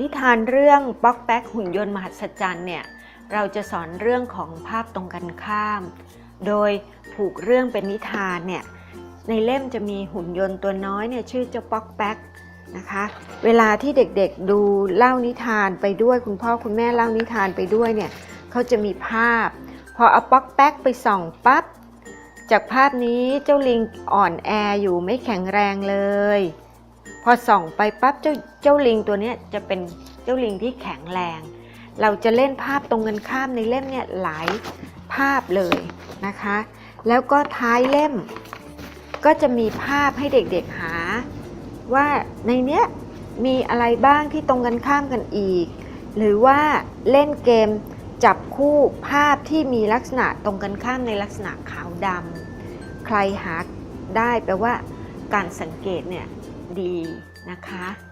นิทานเรื่องป๊อกแป๊กหุ่นยนต์มหัศจรรย์เนี่ยเราจะสอนเรื่องของภาพตรงกันข้าม โดยผูกเรื่องเป็นนิทานเนี่ยในเล่มจะมีหุ่นยนต์ตัวน้อยเนี่ยชื่อเจ้าป๊อกแป๊กนะคะเวลาที่เด็กๆดูเล่านิทานไปด้วยคุณพ่อคุณแม่เล่านิทานไปด้วยเนี่ยเขาจะมีภาพ พอเอาป๊อกแป๊กไปส่องปั๊บจากภาพนี้เจ้าลิงอ่อนแออยู่ไม่แข็งแรงเลย พอส่องไปปั๊บเจ้าเจ้าลิงตัวเนี้ยจะเป็นเจ้าลิงที่แข็งแรง เราจะเล่นภาพตรงกันข้ามในเล่มเนี่ยหลายภาพเลยนะคะ แล้วก็ท้ายเล่ม ก็จะมีภาพให้เด็กๆหา ว่าในเนี้ยมีอะไรบ้างที่ตรงกันข้ามกันอีก หรือว่าเล่นเกมจับคู่ภาพที่มีลักษณะตรงกันข้ามในลักษณะขาวดำใครหาได้แปลว่าการสังเกตเนี่ย ดีนะคะ